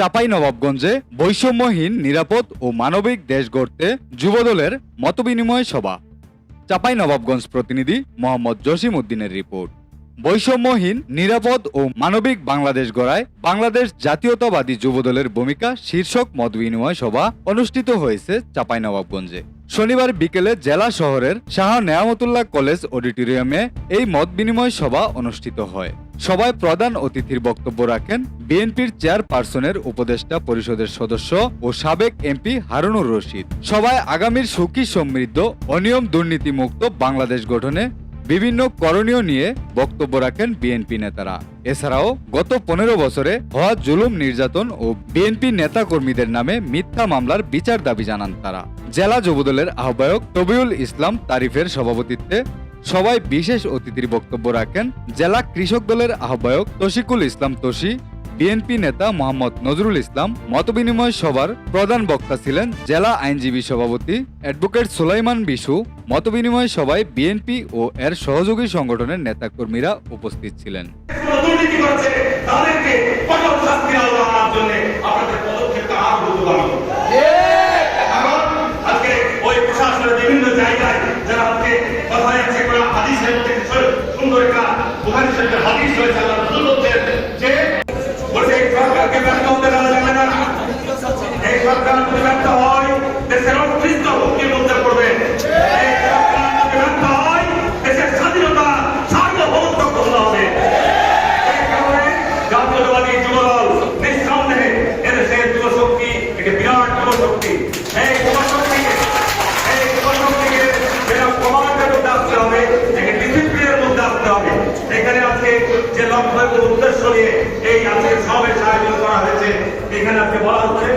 চাপাই নবাবগঞ্জে বৈষম্যহীন, নিরাপদ ও মানবিক দেশ গড়তে যুবদলের মতবিনিময় সভা। চাপাই নবাবগঞ্জ প্রতিনিধি মোহাম্মদ জসিম উদ্দিনের রিপোর্ট। বৈষম্যহীন, নিরাপদ ও মানবিক বাংলাদেশ গড়ায় বাংলাদেশ জাতীয়তাবাদী যুবদলের ভূমিকা শীর্ষক মতবিনিময় সভা অনুষ্ঠিত হয়েছে চাঁপাইনবাবগঞ্জে। শনিবার বিকেলে জেলা শহরের শাহ নেয়ামতুল্লাহ কলেজ অডিটোরিয়ামে এই মত বিনিময় সভা অনুষ্ঠিত হয়। সভায় প্রধান অতিথির বক্তব্য রাখেন বিএনপির চেয়ারপারসনের উপদেষ্টা পরিষদের সদস্য ও সাবেক এমপি হারুনুর রশিদ। সভায় আগামীর সুখী সমৃদ্ধ অনিয়ম দুর্নীতিমুক্ত বাংলাদেশ গঠনে বিভিন্ন করণীয় নিয়ে বক্তব্য রাখেন বিএনপি নেতারা। এছাড়াও গত পনেরো বছরে হওয়া জুলুম নির্যাতন ও বিএনপি নেতা কর্মীদের নামে মিথ্যা মামলার বিচার দাবি জানান তারা। জেলা যুবদলের আহ্বায়ক তবিউল ইসলাম তারিফের সভাপতিত্বে সবাই বিশেষ অতিথির বক্তব্য রাখেন জেলা কৃষক দলের আহ্বায়ক তশিকুল ইসলাম তোষি বিএনপি নেতা মোহাম্মদ নজরুল ইসলাম মতবিনিময় সভার প্রধান বক্তা ছিলেন জেলা আইনজীবী সভাপতি অ্যাডভোকেট সুলাইমান বিশু। মতবিনিময় সভায় বিএনপি ও এর সহযোগী সংগঠনের নেতাকর্মীরা উপস্থিত ছিলেন। করছে, তাদেরকে কঠোর শাস্তি এখানে আজকে যে লক্ষ্য উদ্দেশ্য নিয়ে এই আজকে সমাবেশ আয়োজন করা হয়েছে, এখানে আজকে বলা হচ্ছে